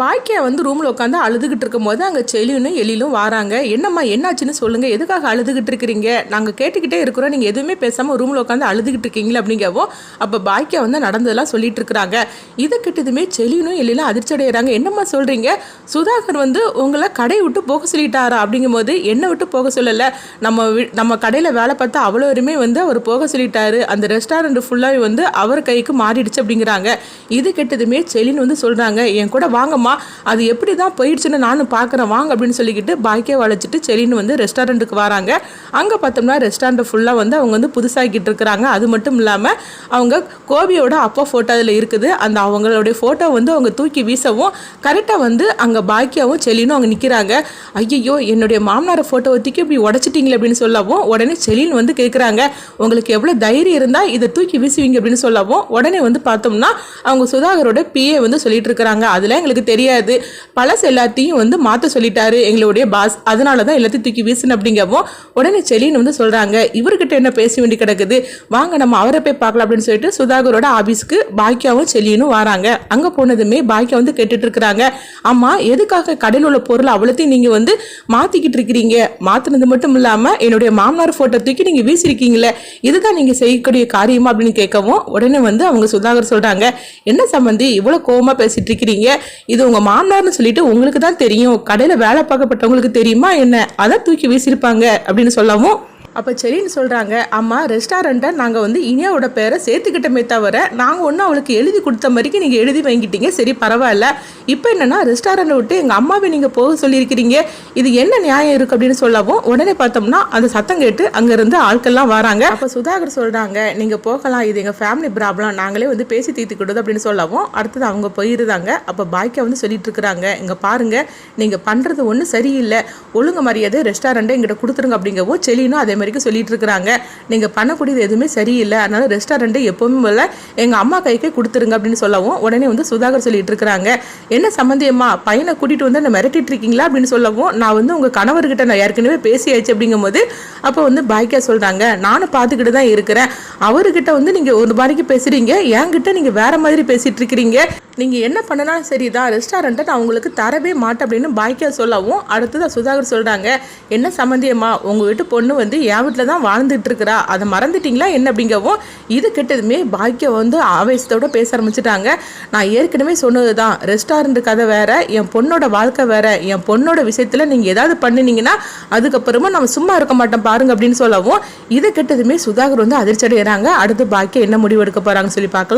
பாக்கியா வந்து ரூமில் உட்காந்து அழுதுகிட்டு இருக்கும்போது அங்கே செலியும் எழிலும் வராங்க. என்னம்மா என்னாச்சுன்னு சொல்லுங்கள் எதுக்காக அழுதுகிட்டு இருக்கிறீங்க? நாங்கள் கேட்டுக்கிட்டே இருக்கிறோம். நீங்கள் எதுவுமே பேசாமல் ரூமில் உட்காந்து அழுதுகிட்டு இருக்கீங்களா? அப்படிங்கவும் அப்போ பாக்கியா வந்து நடந்ததெல்லாம் சொல்லிட்டு இருக்கிறாங்க. இதை கிட்டதுமே செலியனும் எழிலும் அதிர்ச்சி அடைகிறாங்க என்னம்மா சொல்கிறீங்க சுதாகர் வந்து உங்களை கடை விட்டு போக சொல்லிட்டாரா? அப்படிங்கும்போது என்னை விட்டு போக சொல்லலை. நம்ம நம்ம கடையில் வேலை பார்த்தா அவ்வளோ வரையுமே வந்து அவர் போக சொல்லிட்டாரு. அந்த ரெஸ்டாரண்ட் ஃபுல்லாகவே வந்து அவர் கைக்கு மாறிடுச்சு அப்படிங்கிறாங்க. இது கெட்டதுமே செலின் வந்து சொல்கிறாங்க என் கூட வாங்க வாங்கம்மா அது எப்படி தான் போயிடுச்சுன்னு நானும் பார்க்குறேன். வாங்க அப்படின்னு சொல்லிக்கிட்டு பாக்கியை வளைச்சிட்டு செலின்னு வந்து ரெஸ்டாரண்ட்டுக்கு வராங்க. அங்கே பார்த்தோம்னா ரெஸ்டாரண்ட்டை ஃபுல்லாக வந்து அவங்க வந்து புதுசாகிக்கிட்டு இருக்கிறாங்க. அது மட்டும் இல்லாமல் அவங்க கோபியோட அப்பா ஃபோட்டோ அதில் இருக்குது. அந்த அவங்களுடைய ஃபோட்டோ வந்து அவங்க தூக்கி வீசவும் கரெக்டாக வந்து அங்கே பாக்கியாவும் செலினும் அங்கே நிற்கிறாங்க ஐயையோ என்னுடைய மாமனாரை ஃபோட்டோவை தூக்கி இப்படி உடச்சிட்டிங்களே அப்படின்னு சொல்லவும் உடனே செலின் வந்து கேட்குறாங்க உங்களுக்கு எவ்வளோ தைரியம் இருந்தால் இதை தூக்கி வீசுவீங்க அப்படின்னு சொல்லவும் உடனே வந்து பார்த்தோம்னா அவங்க சுதாகரோட பிஏ வந்து சொல்லிட்டு இருக்கிறாங்க. அதில் எங்களுக்கு தெரியாது. பழசு எல்லாத்தையும் வந்து மாற்ற சொல்லிட்டாரு எங்களுடைய பாஸ். அதனால தான் எல்லாத்தையும் தூக்கி வீசுன அப்படிங்கவும் உடனே செலின் வந்து சொல்கிறாங்க இவர்கிட்ட என்ன பேச வேண்டி கிடக்குது? வாங்க நம்ம அவரை போய் பார்க்கலாம் அப்படின்னு சொல்லிட்டு சுதாகரோட ஆஃபீஸ்க்கு பாக்கியாவும் செலியனும் வராங்க. அங்கே போனதுமே பாக்கியா வந்து கேட்டுட்டு இருக்கிறாங்க. அம்மா எதுக்காக கடையில் உள்ள பொருள் அவ்வளோத்தையும் நீங்கள் வந்து மாற்றிக்கிட்டு இருக்கிறீங்க? மாற்றினது மட்டும் இல்லாமல் என்னுடைய மாமனார் ஃபோட்டோ தூக்கி நீங்கள் வீசிருக்கீங்களே? இதுதான் நீங்கள் செய்யக்கூடிய காரியமா அப்படின்னு கேட்கவும் உடனே வந்து அவங்க சுதாகர் சொல்கிறாங்க என்ன சம்பந்தி இவ்வளோ கோவமாக பேசிட்டு இருக்கிறீங்க? இது உங்கள் மாமனார்னு சொல்லிட்டு உங்களுக்கு தான் தெரியும். கடையில் வேலை பார்க்கப்பட்டவங்களுக்கு தெரியுமா என்ன? அதான் தூக்கி வீசியிருப்பாங்க அப்படின்னு சொல்லவும் அப்போ சரின்னு சொல்கிறாங்க அம்மா ரெஸ்டாரண்ட்டை நாங்கள் வந்து இனியாவோட பேரை சேர்த்துக்கிட்டமே தவிர நாங்கள் ஒன்றும் அவளுக்கு எழுதி கொடுத்த மாதிரிக்கு நீங்கள் எழுதி வாங்கிட்டீங்க. சரி பரவாயில்ல. இப்போ என்னென்னா ரெஸ்டாரண்ட்டை விட்டு எங்கள் அம்மாவை நீங்கள் போக சொல்லியிருக்கிறீங்க. இது என்ன நியாயம் இருக்குது அப்படின்னு சொல்லவும் உடனே பார்த்தோம்னா அந்த சத்தம் கேட்டு அங்கேருந்து ஆட்கள்லாம் வராங்க. அப்போ சுதாகர் சொல்கிறாங்க நீங்கள் போகலாம். இது எங்கள் ஃபேமிலி ப்ராப்ளம் நாங்களே வந்து பேசி தீர்த்துக்கிடுது அப்படின்னு சொல்லவும் அடுத்தது அவங்க போயிருந்தாங்க. அப்போ பாய்க்கா வந்து சொல்லிட்டு இருக்கிறாங்க இங்கே பாருங்க நீங்கள் பண்ணுறது ஒன்றும் சரியில்லை. ஒழுங்கு மரியாதை ரெஸ்டாரண்ட்டை எங்கிட்ட கொடுத்துருங்க அப்படிங்கவும் செலினும் அதே வரைக்கும் சொல்லிட்டு இருக்கிறாங்க. நீங்கள் பண்ணக்கூடியது எதுவுமே சரியில்லை. அதனால ரெஸ்டாரண்ட்டை எப்பவுமே போல எங்கள் அம்மா கைக்கு கொடுத்துருங்க அப்படின்னு சொல்லவும் உடனே வந்து சுதாகர் சொல்லிட்டு இருக்கிறாங்க. என்ன சம்மந்தியம்மா பையனை கூட்டிகிட்டு வந்து என்ன மிரட்டிட்டு இருக்கீங்களா அப்படின்னு சொல்லவும் நான் வந்து உங்கள் கணவர்கிட்ட நான் ஏற்கனவே பேசியாச்சு அப்படிங்கும்போது அப்போ வந்து பாய்க்கா சொல்கிறாங்க நானும் பார்த்துக்கிட்டு தான் இருக்கிறேன். அவர்கிட்ட வந்து நீங்கள் ஒரு மாதிரிக்கு பேசுகிறீங்க என்கிட்ட நீங்கள் வேற மாதிரி பேசிட்டு இருக்கிறீங்க. நீங்கள் என்ன பண்ணனாலும் சரி தான் ரெஸ்டாரண்ட்டை நான் உங்களுக்கு தரவே மாட்டேன் அப்படின்னு பாய்க்கா சொல்லவும் அடுத்தது சுதாகர் சொல்கிறாங்க என்ன சம்மந்தியம்மா உங்கள் வீட்டு பொண்ணு வந்து என் வீட்டில் தான் வாழ்ந்துட்டு இருக்கிறா அதை மறந்துட்டிங்களா என்ன? அப்படிங்கவும் இது கெட்டதுமே பாக்கியா வந்து ஆவேசத்தோட பேச ஆரம்பிச்சிட்டாங்க. நான் ஏற்கனவே சொன்னது தான் ரெஸ்டாரண்ட் கதை வேற என் பொண்ணோட வாழ்க்கை வேற என் பொண்ணோட விஷயத்தில் நீங்கள் ஏதாவது பண்ணினீங்கன்னா அதுக்கப்புறமா நம்ம சும்மா இருக்க மாட்டோம் பாருங்க அப்படின்னு சொல்லவும் இது கெட்டதுமே சுதாகர் வந்து அதிர்ச்சி அடைகிறாங்க அடுத்து பாக்கியா என்ன முடிவு எடுக்க போகிறாங்கன்னு சொல்லி பார்க்கலாம்.